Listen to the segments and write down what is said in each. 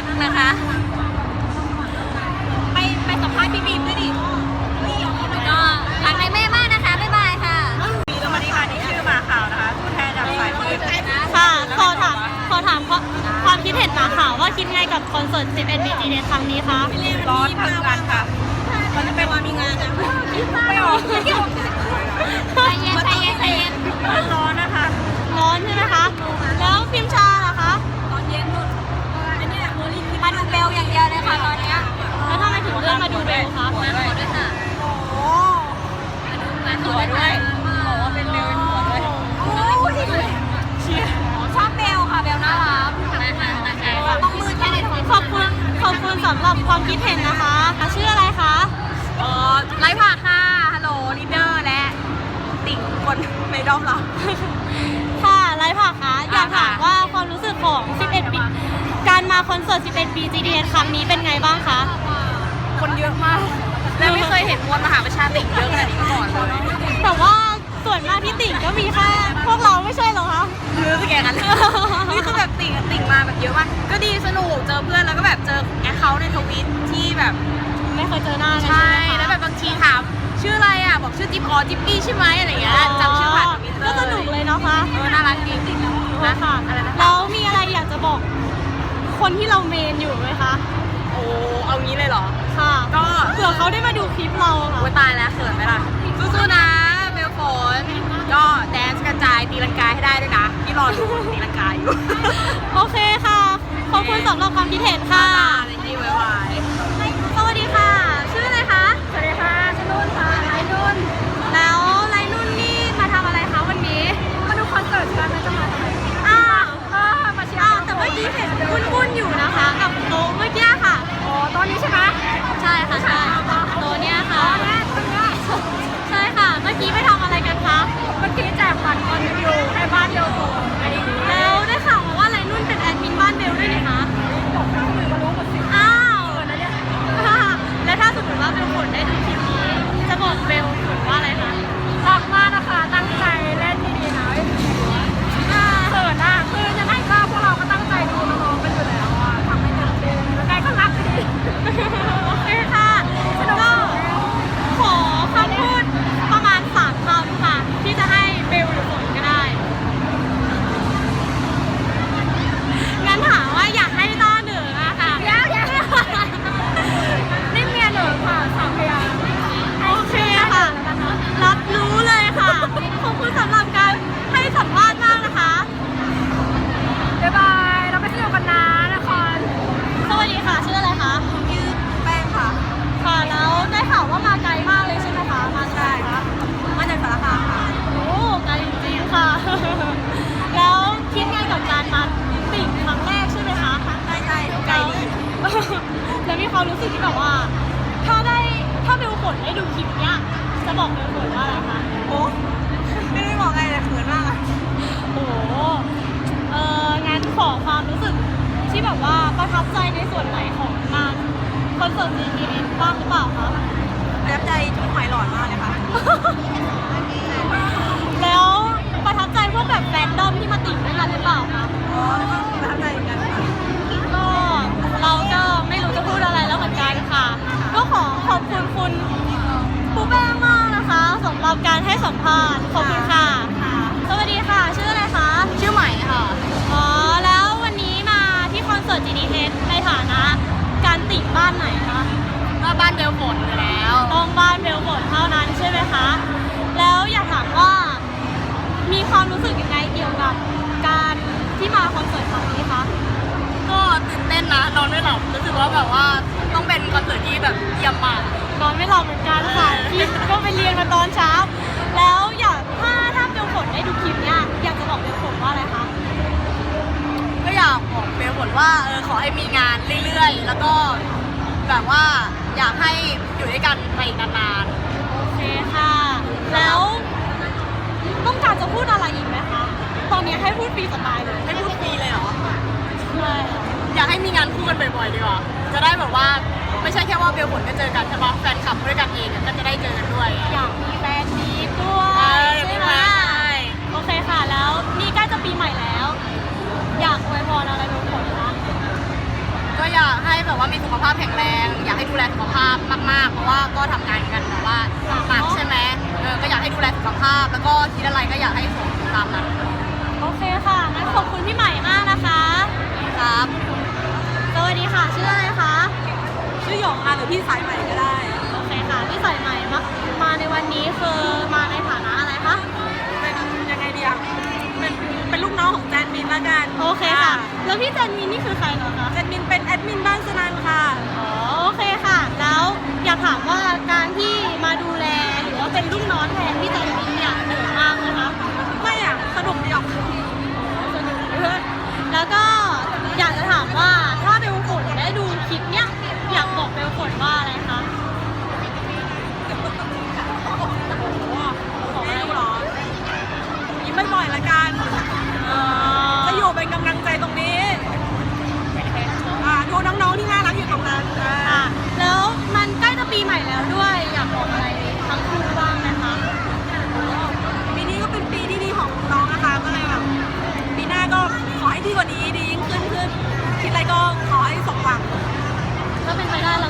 รพรักนะคะ ไปไปสัมภาษณ์พี่บีมด้วยดิก็รักในแม่มากนะคะ บ๊ายบายค่ะสวัสดีค่ะนี่ชื่อหมาขาวนะคะผู้แทนจากสายมืดค่ะ ขอถาม ขอถามความความคิดเห็นมาค่ะว่าคิดไงกับคอนเสิร์ต 11ปี GDS ครั้งนี้คะร้อนทั้งวันค่ะตอนจะไปวันมีงานนะไม่ออก ใจเย็นใจเย็นใจเย็น ร้อนนะคะ ร้อนใช่ไหมคะ แล้วพิมชาล่ะคะ ตอนเย็นนู่นมาดูเบลอย่างเดียวเลยค่ะตอนเนี้ย แล้ว ทำไมถึงมาดูเบลค่ะมาขอด้วยค่ะโอ้มาขอด้วยบอกว่าเป็นเบลเป็นหัวด้วยโอ้ยชอบเบลค่ะเบลน่ารักต้องมืดแค่ไหนขอบคุณขอบคุณสำหรับความคิดเห็นนะคะชื่ออะไรคะเออไลฟ์ผ่าค่ะฮัลโหลลีดเดอร์และติ่งคนในด้อมเราค่ะไรผักคะอยากถามว่าความรู้สึกของ 11 ปี การมาคอนเสิร์ต 11 ปี GDS ครั้งนี้เป็นไงบ้างคะ คนเยอะมาก และไม่เคยเห็นมวลมหาประชาติ่งเยอะขนาดนี้มาก่อนเลยแต่ว่าส่วนมากที่ติ่งก็มีแค่พวกเราไม่ใช่เหรอคะคือสแกนกันนี่คือแบบติ่งติ่งมาแบบเยอะมากก็ดีสนุกเจอเพื่อนแล้วก็แบบเจอแอคเคาท์ในทวิตที่แบบไม่เคยเจอหน้ากันใช่ไหมคะแล้วแบบบางทีถามชื่ออะไรอะบอกชื่อจิ๊บอ๋อจิ๊บปี้ใช่ไหมอะไรเงี้ยจำชื่อผ่านทวิตเตอก็ร์สนุกเลยเนาะคะเออน่ารักจริงๆนะค่ะอะไรนะแล้วมีอะไรอยากจะบอก คนที่เราเมนอยู่ไหมคะโอ้ เอางี้เลยเหรอ ค่ะก็ เผื่อเขาได้มาดูคลิปเราอะค่ะโอ้ยตายแล้วเขินไหมล่ะ สู้ๆนะเบลฝนก็แดนซ์กระจายตีลังกาให้ได้ด้วยนะพี่รอดูตีลังกาอยู่ โอเคค่ะ ขอบคุณสำหรับความคิดเห็นค่ะ อะไรที่ไว้ไว้สวัสดีค่ะ ชื่ออะไรคะ สวัสดีค่ะชื่อนุ่นค่ะไอ้นุ่น แล้วไรนุ่นนี่มาทำอะไรคะวันนี้ มาดูคอนเสิร์ตกันนะจะมาทำไมอ้าวก็มาเชียร์อ้าวแต่เมื่อกี้เห็นวุ่นๆอยู่นะคะ กับ วถ้าสมมติว่าเบลผลได้ดูคลิปนี้จะบอกเบลผลว่าอะไรคะ นเต้นนะนอนไม่หลับรู้สึกว่าแบบว่าต้องเป็นคอนเสิร์ตที่แบบเยี่ยมมาก นอนไม่หลับเหมือนกันค่ะพี่ก็ไปเรียนมาตอนเช้า แล้วอยากถ้าถ้าเบลฝนได้ดูคลิปเนี้ยอยากจะบอกเบลฝนว่าอะไรคะก็อยากบอกเบลฝนว่าเออขอให้มีงานเรื่อยๆ แล้วก็แบบว่าอยากให้อยู่ด้วยกันไปนานโอเคค่ะ แล้วต้องการจะพูดอะไรอีกไหมคะตอนนี้ให้พูดฟรีสไตล์เลยให้พูดฟรีเลยเหรอใช่ อยากให้มีงานคู่กันบ่อยๆดีกว่าจะได้แบบว่าไม่ใช่แค่ว่าเบลผลก็เจอกันใช่ปะแฟนคลับด้วยกันเองเนี่ยก็จะได้เจอกันด้วยอยากมีแฟนมีตด้วเอยอใช่ไหมใช่โอเคค่ะแล้วนี่ใกล้จะปีใหม่แล้ว อยากอวยพรอะไรเป็นผลคะก็อยากให้แบบว่ามีสุขภาพแข็งแรง อยากให้ดูแลสุขภาพมากๆ เพราะว่าก็ทำงานกันแบบว่าหนักใช่ไหมเออก็อยากให้ดูแลสุขภาพ แล้วก็คิดอะไรก็อยากให้สมตามนั้นโอเคค่ะงั้นขอบคุณพี่ใหม่มากนะคะ ครับส วัสดีค่ะ ชื่ออะไรคะ ชื่อหยงอะหรือพี่สายใหม่ก็ได้ โอเคค่ะ พี่สายใหม่มามาในวันนี้คือมาในฐานะอะไรคะ เป็นยังไงดีอะเป็นเป็นลูกน้องของแจนมินละกันโอเคค่ะ แล้วพี่เจนมินนี่คือใครเหรอคะ แจนมินเป็นแอดมินบ้านสนันค่ะ อ๋อ โอเคค่ะ แล้วอยากถามว่าการที่มาดูแลหรือว่าเป็นลูกน้องแทนพี่เจนมินเนี่ยเหนื่อยมากไหมคะ ไม่อะสนุกดีออกสนุกด้วยแล้วก็อยาก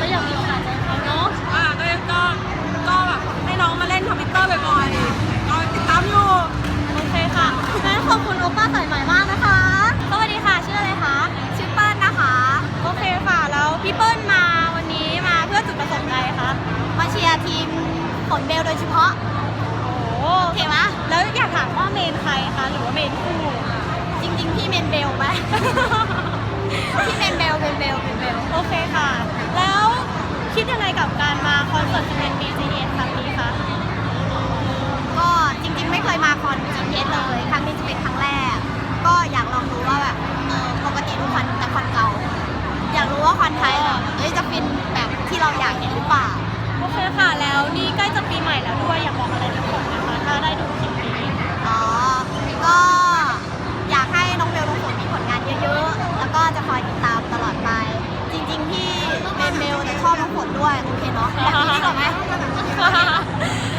ก็อยากมีโอกาสเจอเขาเนาะอ่าก็ก็ก็แบบให้น้องมาเล่นทวิตเตอร์บ่อยๆก็ติดตามอยู่โอเคค่ะงั้นขอบคุณโอป้าสายใหม่มากนะคะ สวัสดีค่ะ ชื่ออะไรคะ ชื่อเปิ้ลนะคะ โอเคค่ะ แล้วพี่เปิ้ลมาวันนี้มาเพื่อจุดประสงค์ใดคะ มาเชียร์ทีมผลเบลโดยเฉพาะ โอ้โอเคไหมแล้วอยากถามว่าเมนใครคะ หรือว่าเมนคู่ จริงๆ พี่เมนเบลไหม พี่เมนเบลเป็นเบลเป็นเบล ว่าคอนไทยแบบเอ้ยจะเป็นแบบที่เราอยากเห็นหรือเปล่า โอเคค่ะ แล้วนี่ใกล้จะปีใหม่แล้วด้วยอยากบอกอะไรทุกคนนะคะถ้าได้ดูคลิปนี้อ๋อ ก็อยากให้น้องเบลน้องฝนมีผลงานเยอะๆ แล้วก็จะคอยติดตามตลอดไป จริงๆที่เป็นเบลจะชอบน้องฝนด้วยโอเคเนาะแบบนี้ดีกว่าไหม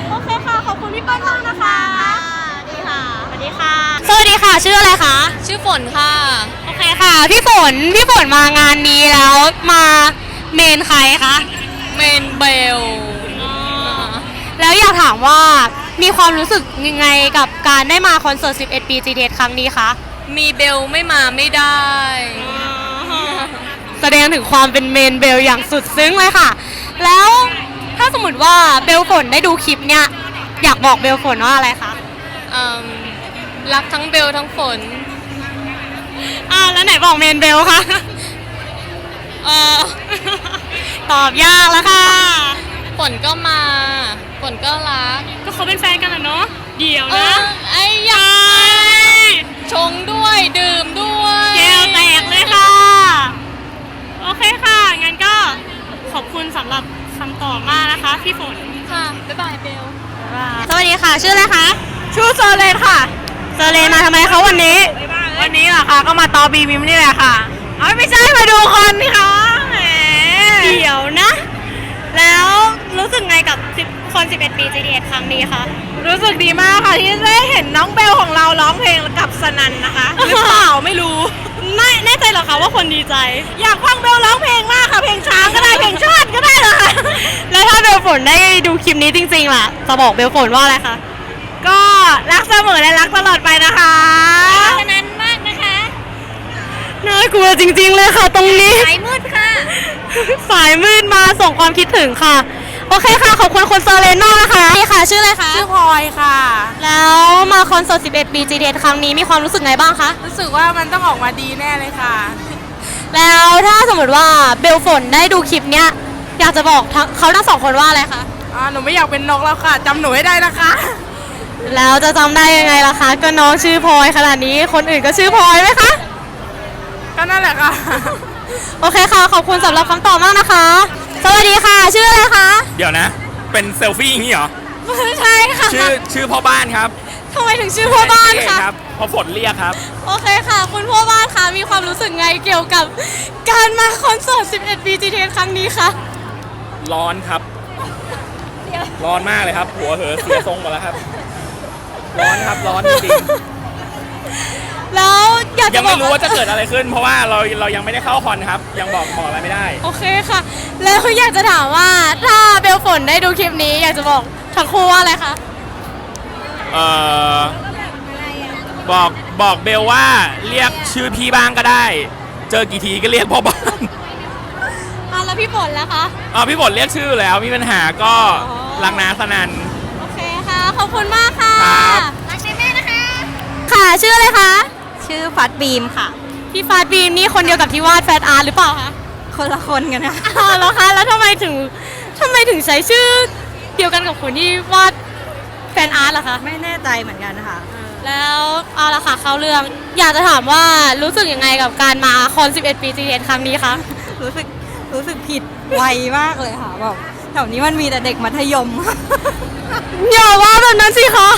โอเคค่ะ ขอบคุณพี่เปิ้ลมากนะคะ ดีค่ะ สวัสดีค่ะ สวัสดีค่ะ ชื่ออะไรคะ ชื่อฝนค่ะโอเคค่ะ พี่ฝน พี่ฝนมางานนี้แล้วมาเมนใครคะเมนเบล แล้วอยากถามว่ามีความรู้สึกยังไงกับการได้มาคอนเสิร์ต 11 ปี GTS ครั้งนี้คะมีเบลไม่มาไม่ได้ แสดงถึงความเป็นเมนเบลอย่างสุดซึ้งเลยค่ะ แล้วถ้าสมมติว่าเบลฝนได้ดูคลิปเนี้ยอยากบอกเบลฝนว่าอะไรคะอืมรักทั้งเบลทั้งฝน อ่าแล้วไหนบอกเมนเบลคะเออตอบยากแล้วค่ะฝนก็มาฝนก็รักก็เขาเป็นแฟนกันอะเนาะเดี๋ยวเอนะอไอ้ยาชงด้วยดื่มด้วยแก้วแตกเลยค่ะ โอเคค่ะ งั้นก็ขอบคุณสำหรับคำตอบมากนะคะพี่ฝน ค่ะบ๊ายบายเบล สวัสดีค่ะ ชื่ออะไรคะ ชื่อเซอร์เลนค่ะ เซอร์เลนมาทำไมคะวันนี้ วันนี้เหรอคะก็มาตอบีมิมนี่แหละค่ะเอ้ยไม่ใช่มาดูคอนนี่คะแหมเดี๋ยวนะ แล้วรู้สึกไงกับ10คน 11 ปี GDS ครั้งนี้คะ รู้สึกดีมากค่ะที่ได้เห็นน้องเบลของเราร้องเพลงกับสนันนะคะหรือเปล่าไม่รู้ไม่แน่ใจเหรอคะว่าคนดีใจ อยากฟังเบลร้องเพลงมากค่ะเพลงช้างก็ได้เพลงชาติก็ได้เลยค่ะแล้วถ้าเบลฝนได้ดูคลิปนี้จริงๆล่ะจะบอกเบลฝนว่าอะไรคะก็รักเสมอและรักตลอดไปนะคะสนั้นมากนะคะ น่ากลัวจริง ๆ เลยค่ะ ตรงนี้ สายมืดค่ะ สายมืดมาส่งความคิดถึงค่ะ โอเคค่ะ ขอบคุณคุณเซอร์เลนมากนะคะนี่ค่ะ ชื่ออะไรคะ ชื่อพลอยค่ะ แล้วมาคอนเสิร์ต 11 ปี GDS ครั้งนี้มีความรู้สึกไงบ้างคะ รู้สึกว่ามันต้องออกมาดีแน่เลยค่ะ แล้วถ้าสมมติว่าเบลฝนได้ดูคลิปเนี้ย อยากจะบอกทั้งเขาทั้งสองคนว่าอะไรคะอ่าหนูไม่อยากเป็นนกแล้วค่ะ จำหนูให้ได้นะคะ แล้วจะจำได้ยังไงล่ะคะ ก็น้องชื่อพลอยขนาดนี้ คนอื่นก็ชื่อพลอยไหมคะ ก็นั่นแหละค่ะ โอเคค่ะ ขอบคุณสำหรับคำตอบมากนะคะ สวัสดีค่ะ ชื่ออะไรคะ เดี๋ยวนะ เป็นเซลฟี่อย่างนี้เหรอ ใช่ค่ะชื่อชื่อพ่อบ้านครับทำไมถึงชื่อพ่อบ้านคะครับเพราะฝนเรียกครับ โอเคค่ะ คุณพ่อบ้านคะมีความรู้สึกไงเกี่ยวกับ การมาคอนเสิร์ต 11ปี GTS ครั้งนี้คะร้อนครับ ร้อนมากเลยครับ หัวเหอเสียทรงหมดแล้วครับ ร้อนครับร้อนจริง แล้วอยากๆจะยังบอไม่กรู้ว่าจะเกิดอะไรขึ้น เพราะว่าเราเรายังไม่ได้เข้าคอนครับ ยังบอกบอกอะไรไม่ได้ โอเคค่ะ แล้วอยากจะถามว่าถ้าเบลฝนได้ดูคลิปนี้อยากจะบอกทั้งคู่ว่าอะไรคะเอ่อบอกบอกเบลว่าเรียกชื่อพี่บ้างก็ได้ เจอกี่ทีก็เรียกพ่อบ้านอะแล้วพี่ฝนแล้วคะอ๋อพี่ฝนเรียกชื่อแล้วมีปัญหาก็อ๋อรักนาสนัน โอเคค่ะ ขอบคุณมากค่ะ ครับ รักในแม่นะคะ ค่ะ ชื่ออะไรคะ ชื่อฟัดบีมค่ะ พี่ฟาดบีมนี่คนเดียวกับที่วาดแฟนอาร์ตหรือเปล่าคะคนละคนกันค่ะอ้าวแล้วคะแล้วทำไมถึงทำไมถึงใช้ชื่อเดียวกันกับคนที่วาดแฟนอาร์ตล่ะคะ ไม่แน่ใจเหมือนกันค่ะ แล้วเอาละค่ะเข้าเรื่องอยากจะถามว่ารู้สึกยังไงกับการมาคอน 11 ปี GTS ครั้งนี้คะรู้สึกรู้สึกผิดไวมากเลยค่ะแบบแถวนี้มันมีแต่เด็กมัธยม อย่าว่าแบบนั้นสิคะ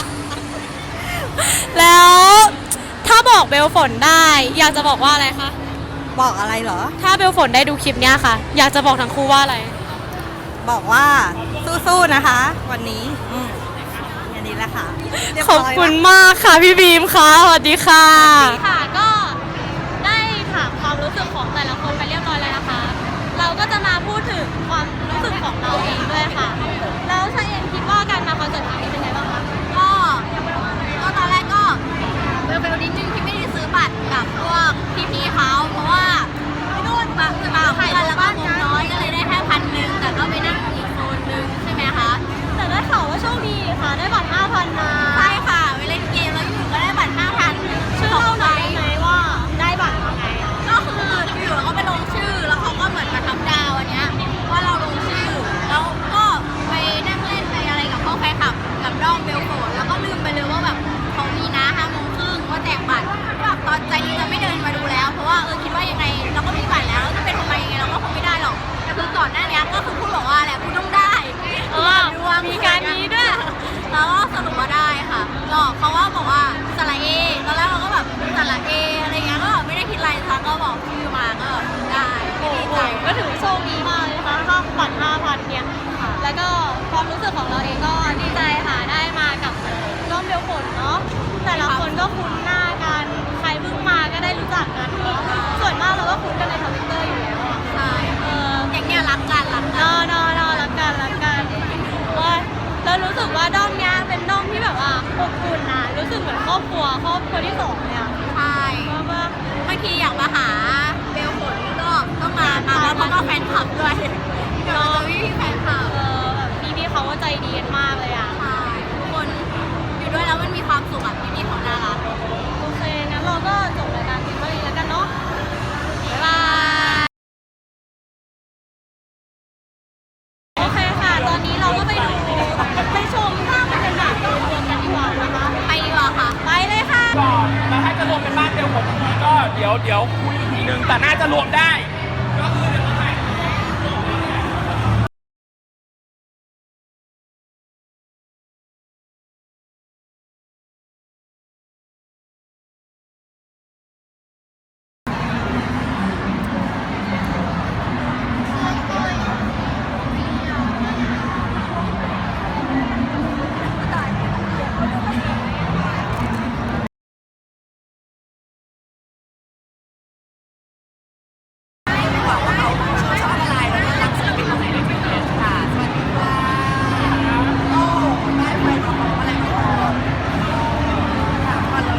แล้ว ถ้าบอกเบลฝนได้ อยากจะบอกว่าอะไรคะ บอกอะไรเหรอ ถ้าเบลฝนได้ดูคลิปเนี้ยค่ะ อยากจะบอกทั้งคู่ว่าอะไร บอกว่าสู้ๆนะคะ วันนี้อืมอันนี้แหละค่ะเรียขอบร้ยคุณละมากค่ะพี่บีมค่ะสวัสดีค่ะ ค่ะ